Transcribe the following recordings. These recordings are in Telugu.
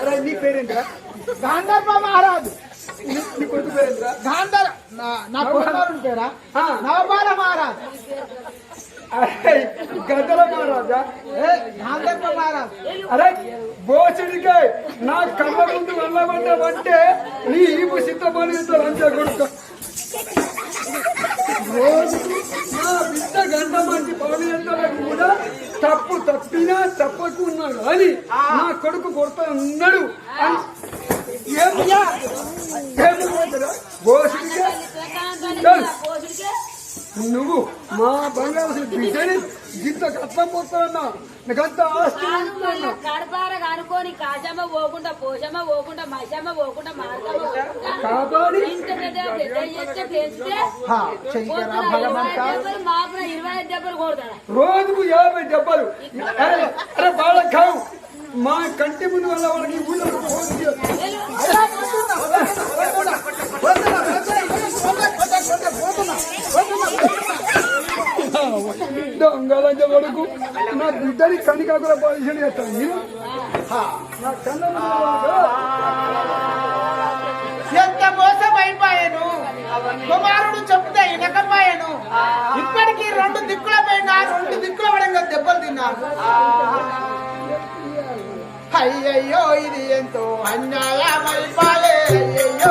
అరే నీ పేరేంట్రా గాంధర్వ మహారాజు. నీ కొడుకు పేరేంట్రా గాంధర్ నా- నా కుమారుని పేరా. నవబాల మహారాజు. గద్దల మహారాజా? ఏ గాంధర్వ మహారాజు. అరే బోసుడికే నా కళ్ళ ముందు వెళ్ళమంటే నీ ఈపు సిద్ధమని అంతే కొడుకు. రోజు నా బిడ్డ గంట మంచి ఎంతలకు కూడా? తప్పు తప్పినా తప్పకున్నా కానీ నా కొడుకు కొడతా ఉన్నాడు. అని నువ్వు మా బంగారు బిడ్డని ఇంత కష్టం పోతున్నా నీకంత ఆస్తి ఉందన్నా. కడపార అనుకోని కాశమ్మ పోకుండా పోషమ్మ పోకుండా మషమ్మ పోకుండా మార్గమ్మ పోకుండా ఇంత పెద్ద పెద్ద చేస్తే భగవంత? మాపున ఇరవై ఐదు దెబ్బలు కొడతాడు? రోజుకు యాభై డబ్బాలు. అరే కావు మా కంటి ముందు వల్ల వాళ్ళకి ఊళ్ళో కొడుకు నా బిడ్డని కనికాకుల కాకుండా చేస్తాను నేను నా ఎంత మోసం అయిపోయాను కుమారుడు చెప్తే వినకపోయాను. ఇప్పటికీ రెండు దిక్కుల పైన రెండు దిక్కుల పడంగా దెబ్బలు తిన్నాను. అయ్యయ్యో ఇది ఎంతో అన్యాయమైపోయే. అయ్యయ్యో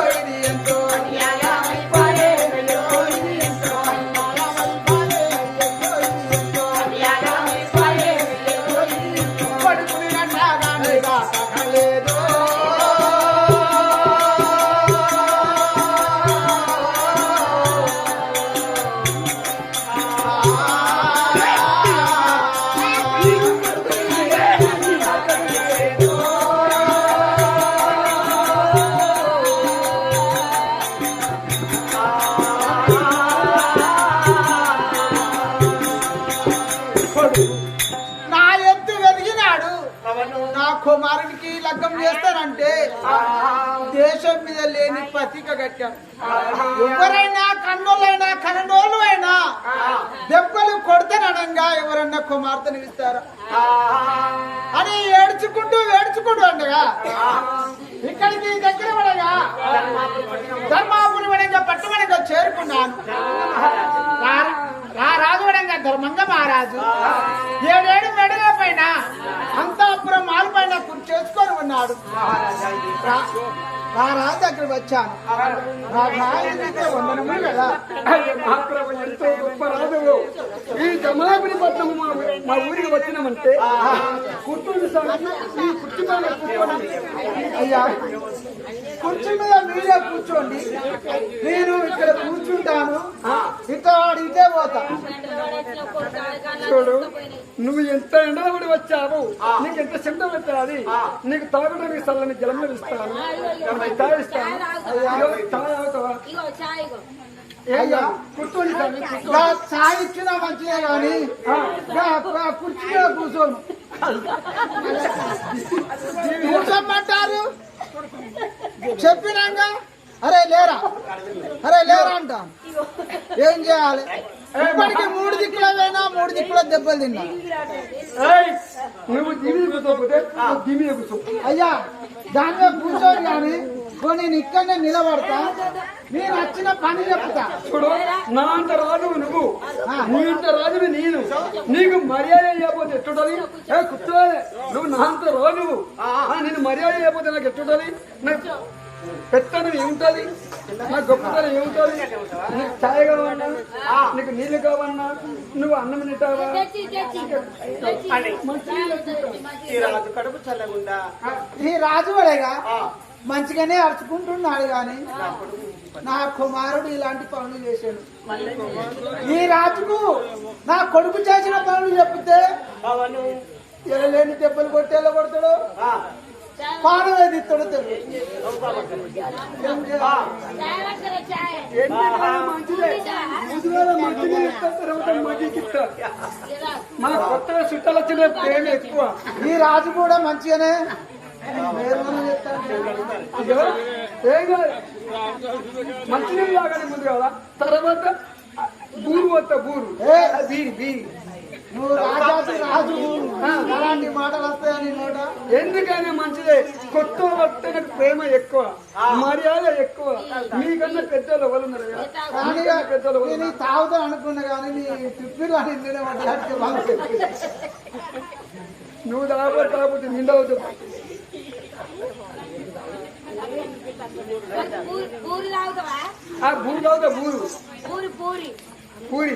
నా ఎత్తు వెదిగినాడు నా కుమారుడికి లగ్గం చేస్తానంటే దేశం మీద లేని పతిక కట్టాడు ఎవరైనా కన్నోళ్ళైనా కన్నోళ్ళు అయినా దెబ్బలు కొడతానడంగా ఎవరన్నా కుమార్తెను ఇస్తారా? అని ఏడ్చుకుంటూ ఏడ్చుకుంటూ ఉండగా ఇక్కడికి దగ్గర పడగా ధర్మాపురి పట్టుబడిగా చేరుకున్నాను. ధర్మంగ మహారాజు ఏడేడు మెడల పైన అంతాపురం మాల పైన చేసుకొని ఉన్నాడు. రా- రా రాజు దగ్గర వచ్చాను. ఈ జమాపురి పట్నం మా ఊరికి వచ్చినామంటే కుర్చీ అయ్యా కుర్చీ మీద మీరే కూర్చోండి. నేను ఇక్కడ కూర్చుంటాను. ఇతో ఇటే పోతా. చూడు నువ్వు ఎంత ఎండలబడి వచ్చావు. నీకు ఎంత శబ్దం పెట్టాలి నీకు తాగడానికి చల్లని జలం ఇస్తాను. నీకు తాగి ఇస్తాను. అయ్యో, తాగి. తాగుతావా? ఇగో చాయ్ ఇగో ఏం కాదు. కూర్చోండి సార్ మీరు కూర్చోండి. ఇలా చాయ్ ఇచ్చినా మంచిదే కానీ కుర్చీ మీద కూర్చోను. కూర్చోమంటారు చెప్పినాక అరే లేరా? అరే లేరా అంట? ఏం చేయాలి? ఇప్పటికి మూడు దిక్కుల పోయినా మూడు దిక్కుల దెబ్బలు తిన్నా. అయ్యా దాని మీద కూర్చోను కానీ నేను ఇక్కడనే నిలబడతా. నేను వచ్చిన పని చెప్తా. చూడు నా అంత రాజు నువ్వు. నీ అంత రాజువి నేను. నీకు మర్యాద చేయకపోతే ఎట్టుంటది ఏ కూర్చోలే. నువ్వు నా అంత రాజువు. నేను మర్యాద చేయకపోతే నాకు ఎట్టుంటది నాకు పెత్తనం ఏముంటది? నాకు గొప్పతనం ఏముంటది? నీకు ఛాయ్ కావన్నా నీకు నీళ్ళు కావన్నా నువ్వు అన్నం తింటావా? తెచ్చి తెచ్చి. ఈ రాజువాడేగా మంచిగానే అరుచుకుంటున్నాడు గాని నా కుమారుడు ఇలాంటి పనులు చేశాడు. ఈ రాజుకు నా కొడుకు చేసిన పనులు చెప్తే ఎరలేని దెబ్బలు కొట్టేలా కొడతాడు? పానం ఏది ఇస్తాడో మన కొత్తగా చుట్టాలు వచ్చిన ప్రేమ ఎక్కువ. ఈ రాజు కూడా మంచిగానే ఏం కాదు మంచినీళ్ళు తాగాలి ముందు కదా. తర్వాత బూరు పోతా బూరు. ఏ? బీరి బీరి. నువ్వు రాజు. అలాంటి మాటలు వస్తాయని నోట? ఎందుకైనా మంచిదే. కొత్త వట్టన ప్రేమ ఎక్కువ మర్యాద ఎక్కువ. మీకన్నా పెద్దలు ఎవరున్నారు? కానీ పెద్దలు నేను? తాగుతా అనుకున్నా కానీ నీ తిప్పిలు అని నువ్వు పూరి పూరి తాగుతావా? ఆ బూరు తాగుతా బూరు. పూరి పూరి పూరి.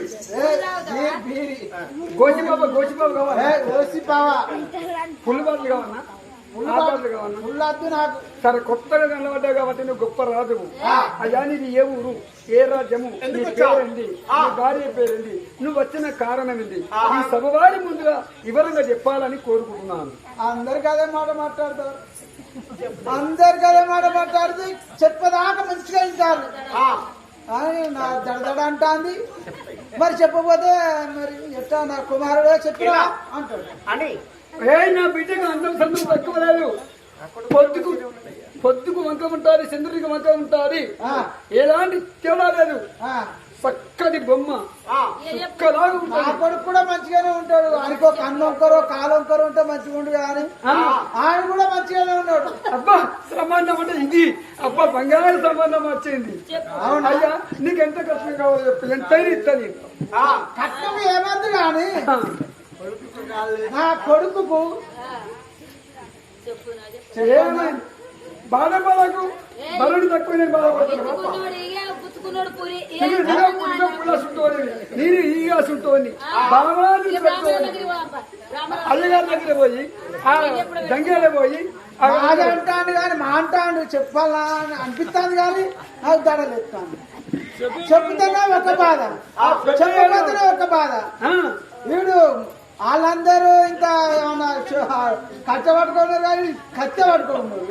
కావాలా? ఫుల్ బాటిల్ కావాలన్నా నాకు. సరే కొత్తగా కనబడ్డావు కాబట్టి నువ్వు గొప్ప రాజువు. అయ్యా నీది ఏ ఊరు? ఏ రాజ్యము? నీ పేరేంది నీ భార్య పేరేంది నువ్వు వచ్చిన కారణం ఏంది? ఈ సభవారి ముందుగా వివరంగా చెప్పాలని కోరుకుంటున్నాను. అందరికి అదే మాట మాట్లాడతారు. అందరికి అదే మాట మాట్లాడుతూ చెప్పదాకా మంచిగా అని నా దడదడ అంటాంది. మరి చెప్పబోతే మరి ఎట్టా నా కుమారుడే చెప్పిరా అంటాడు. అని. ఏ నా బిడ్డకు అందం సందం తక్కువ లేదు. పొద్దుకు పొద్దుకు వంక ఉంటుంది చంద్రుడికి వంక ఉంటుంది. ఆ, ఎలాంటి తేడా లేదు. ఆ. చక్కటి బొమ్మ. కొడుకు కూడా మంచిగానే ఉంటాడు. ఆయనకో కన్ను ఒక్కరో కాలు ఒక్కరో ఉంటే మంచిగా ఉండు కానీ ఆయన కూడా మంచిగానే అబ్బా సంబంధం అంటే ఇది. అబ్బా బంగారు సంబంధం వచ్చింది. అవునా? అయ్యా నీకు ఎంత కష్టం కావాలో చెప్పు. ఎంతైనా ఇస్తుంది ఆ, కట్నం ఏమంది కానీ నా కొడుకుకు చెప్పు నా చెప్పు. ఏమైంది బాధపడకు. బరుడు తక్కువ నేను బాధపడుతున్నా గుచ్చుకున్నోడు ఇక గుచ్చుకున్నోడు పూరి ఇక నేను ఈగా పోదాంపా. రామరాజు అయ్యగారి దగ్గర పోయి ఆ దంగేలో పోయి ఆ బాగా అంటాడు కానీ మా అంటాడు. చెప్పాలా అని అనిపిస్తాను కానీ నాకు దడలేస్తాను చెప్తేనే ఒక బాధ. చెప్పబోతేనే ఒక బాధ. ఆ, వీడు వాళ్ళందరూ ఇంకా ఏమన్నా చ- కట్టె పట్టుకున్నారు కానీ కత్తె పట్టుకున్నారు.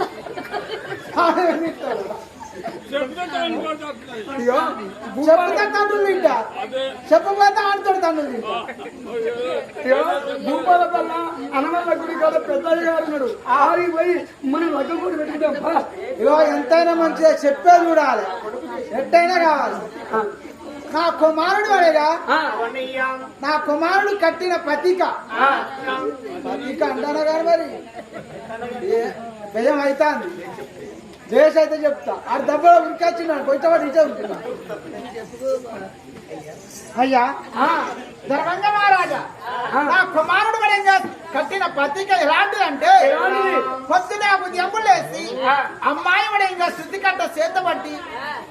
చెప్తే తండ్రులు తింటా. చెప్పబోతే ఆడుతాడు తండ్రులు తింటా. భూపాల గారు ఉన్నాడు. పోయి మనం కూడా పెట్టుకుంటాం. ఇగో ఎంతైనా మంచిగా చెప్పే చూడాలి. ఎట్టయినా కావాలి. ఆ, నా కుమారుడు ఆ, అవనీయం. నా కుమారుడు కట్టిన పతిక. ఆ. పతిక అంటానా కానీ మరి? భయం అవుతాంది దేశ అయితే చెప్తా. ఆడు దెబ్బలో ఉరికొచ్చినాడు. కొంచెం వాడు ఇచ్చే ఉంటున్నా అయ్యా? ఆ, ధర్మంగా మహారాజా. నా కుమారుడు వడంగా కట్టిన పత్రిక ఎలాంటిది? పొద్దున ఉదయములేసి అమ్మాయి వడంగా శృతి కట్ట చేత పట్టి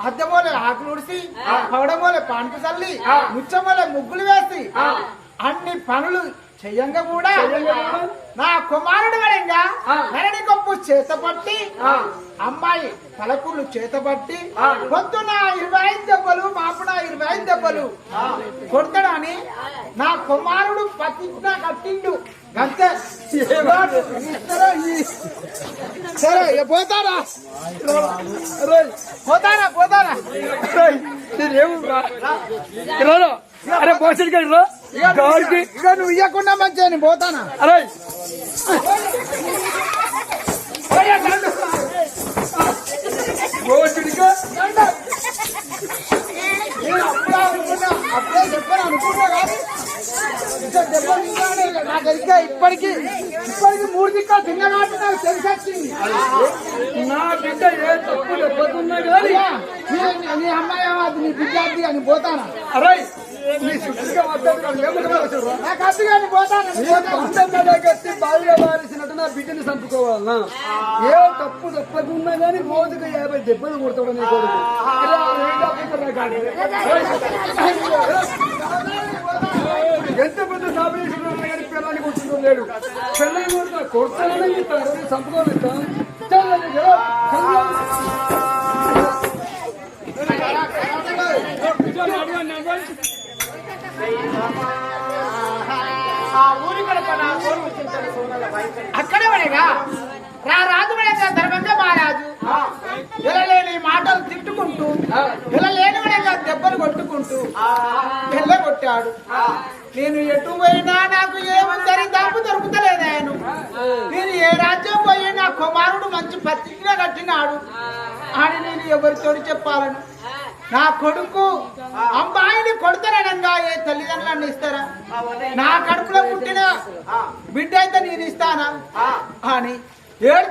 అద్దమూల ఆకులు ఉడిసి పవడమూల పాన్పు చల్లి ముచ్చమూల ముగ్గులు వేసి అన్ని పనులు చెయ్యంగా కూడా? నా కుమారుడు వడంగా ఆ. నరడి కొప్పు చేత పట్టి అమ్మాయి పలకులు చేత పట్టి పొద్దున ఇరవై ఐదు దెబ్బలు మాపున ఇరవై ఐదు దెబ్బలు. కొడతాడని నా కుమారుడు పతిజ్ఞ కట్టిండు. అంతే సరే పోతారా? పోతారా పోతారా. అరే గారి రా. గాడికి ఇక నువ్వు ఇవ్వకుండా మంచిగా నేను పోతానా? అరే. అప్పుడే చెప్పాను. నాకు ఇంకా ఇప్పటికి ఇప్పటికి మూడు దిక్కా తిన్న కాబట్టి నాకు తెలిసి వచ్చింది. నా బిడ్డ ఏ తప్పు దెబ్బతున్నా కానీ నీ- అమ్మాయి నీ విద్యార్థి అని పోతానా? అరే. నీ సుఖంగా కట్టి నా బిడ్డని చంపుకోవాలనా ఏ తప్పు తప్పకున్నా కానీ రోజుకు యాభై దెబ్బలు కొడతాడు నీ కొడుకు ఎంత పెద్ద సాబేశ్వరం కానీ పిల్లని కొట్టుకుంటూ లేడు పిల్లని కొడుతా కొడతానని ఇస్తారు చంపుకోలేస్తాను ఆ అక్కడే పడేగా. రా రాజు పడేగా ధర్మంగా మహారాజు పిల్లలేని మాటలు తిట్టుకుంటూ పిల్లలేని పడేగా దెబ్బలు కొట్టుకుంటూ పిల్ల కొట్టాడు. నేను ఎటు పోయినా నాకు ఏముందని దాపు దొరుకుతలేదు ఆయన. నేను ఏ రాజ్యం పోయి నా కుమారుడు మంచి పత్రిక కట్టినాడు. అని నేను ఎవరితో చెప్పాలను? నా కొడుకు అమ్మాయిని కొడతారనంగా ఏ తల్లిదండ్రులను ఇస్తారా? నా కడుపులో పుట్టిన బిడ్డ అయితే నేను ఇస్తానా? అని ఏడు